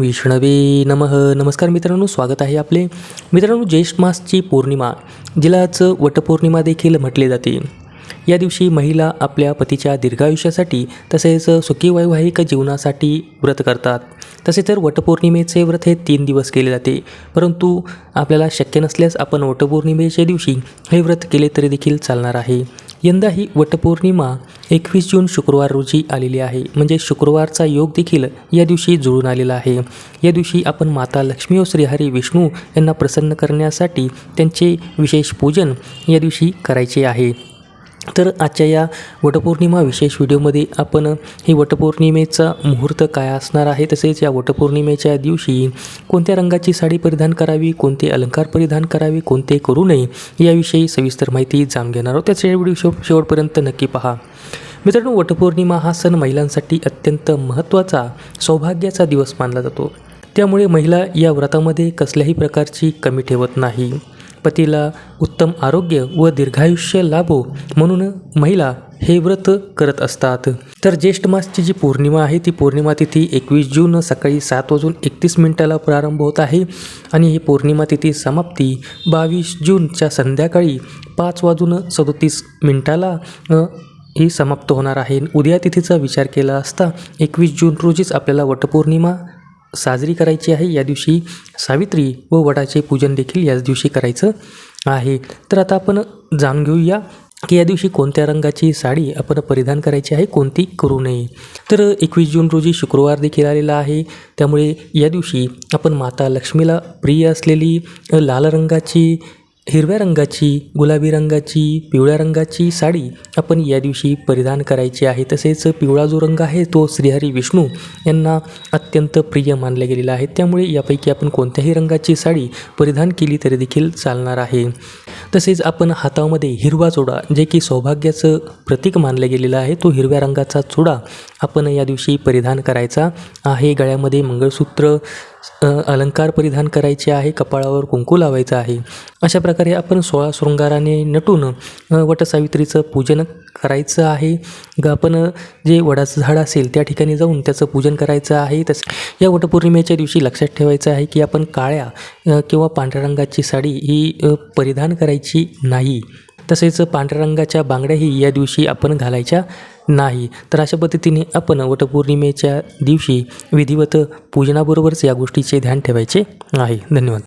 विष्णवे नमः. नमस्कार मित्रांनो स्वागत आहे आपले. मित्रांनो ज्येष्ठ मासची पौर्णिमा जिलाच वटपौर्णिमा देखील म्हटले जाते. या दिवशी महिला आपल्या पतीच्या दीर्घायुष्यासाठी तसेच सुखी वैवाहिक जीवनासाठी व्रत करतात. तसे तर वटपौर्णिमेचे व्रत हे तीन दिवस केले जाते. परंतु आपल्याला शक्य नसल्यास आपण वटपौर्णिमेच्या दिवशी हे व्रत केले तरी देखील चालणार आहे. यंदा ही वटपौर्णिमा एकवीस जून शुक्रवार रोजी आलेली आहे. म्हणजे शुक्रवारचा योग देखील या दिवशी जुळून आलेला आहे. या दिवशी आपण माता लक्ष्मी व श्रीहरी विष्णू यांना प्रसन्न करण्यासाठी त्यांचे विशेष पूजन या दिवशी करायचे आहे. तर आजच्या या वटपौर्णिमा विशेष व्हिडिओमध्ये आपण हे वटपौर्णिमेचा मुहूर्त काय असणार आहे? तसेच या वटपौर्णिमेच्या दिवशी कोणत्या रंगाची साडी परिधान करावी कोणते अलंकार परिधान करावे कोणते करू नये याविषयी सविस्तर माहिती जाणून घेणार आहोत. त्याचे व्हिडिओ शेव शेवटपर्यंत नक्की पहा. मित्रांनो वटपौर्णिमा हा सण महिलांसाठी अत्यंत महत्त्वाचा सौभाग्याचा दिवस मानला जातो. त्यामुळे महिला या व्रतामध्ये कसल्याही प्रकारची कमी ठेवत नाही. पतीला उत्तम आरोग्य व दीर्घायुष्य लाभो म्हणून महिला हे व्रत करत असतात. तर ज्येष्ठ मासची जी पौर्णिमा आहे ती पौर्णिमा तिथी एकवीस जून सकाळी सात वाजून एकतीस मिनिटाला प्रारंभ होत आहे आणि ही पौर्णिमा तिथी समाप्ती बावीस जूनच्या संध्याकाळी पाच वाजून सदोतीस मिनिटाला ही समाप्त होणार आहे. उद्या तिथीचा विचार केला असता एकवीस जून रोजीच आपल्याला वटपौर्णिमा साजरी करायची आहे. या दिवशी सावित्री व वडाचे पूजन देखील याच दिवशी करायचं आहे. तर आता आपण जाणून घेऊया की या दिवशी कोणत्या रंगाची साडी आपण परिधान करायची आहे कोणती करू नये. तर एकवीस जून रोजी शुक्रवार देखील आलेला आहे. त्यामुळे या दिवशी आपण माता लक्ष्मीला प्रिय असलेली लाल रंगाची हिरव्या रंगाची गुलाबी रंगाची पिवळ्या रंगाची साडी आपण या दिवशी परिधान करायची आहे. तसेच पिवळा जो रंग आहे तो श्रीहरी विष्णू यांना अत्यंत प्रिय मानला गेलेला आहे. त्यामुळे यापैकी आपण कोणत्याही रंगाची साडी परिधान केली तरी देखील चालणार आहे. तसेच आपण हातामध्ये हिरवा चुडा जे की सौभाग्याचं प्रतीक मानलं गेलेलं आहे तो हिरव्या रंगाचा चुडा आपण या दिवशी परिधान करायचा आहे. गळ्यामध्ये मंगळसूत्र अलंकार परिधान करायचे आहे कपाळावर कुंकू लावायचं आहे. अशा प्रकारे आपण सोळा शृंगाराने नटून वटसावित्रीचं पूजन करायचं आहे. ग आपण जे वडाचं झाड असेल त्या ठिकाणी जाऊन त्याचं पूजन करायचं आहे. तस या वटपौर्णिमेच्या दिवशी लक्षात ठेवायचं आहे की आपण काळ्या किंवा पांढऱ्या रंगाची साडी ही परिधान करायची नाही. तसेच पांढऱ्या रंगाच्या बांगड्याही या दिवशी आपण घालायच्या नाही. तर अशा पद्धतीने आपण वटपौर्णिमेच्या दिवशी विधिवत पूजनाबरोबरच या गोष्टीचे ध्यान ठेवायचे आहे. धन्यवाद.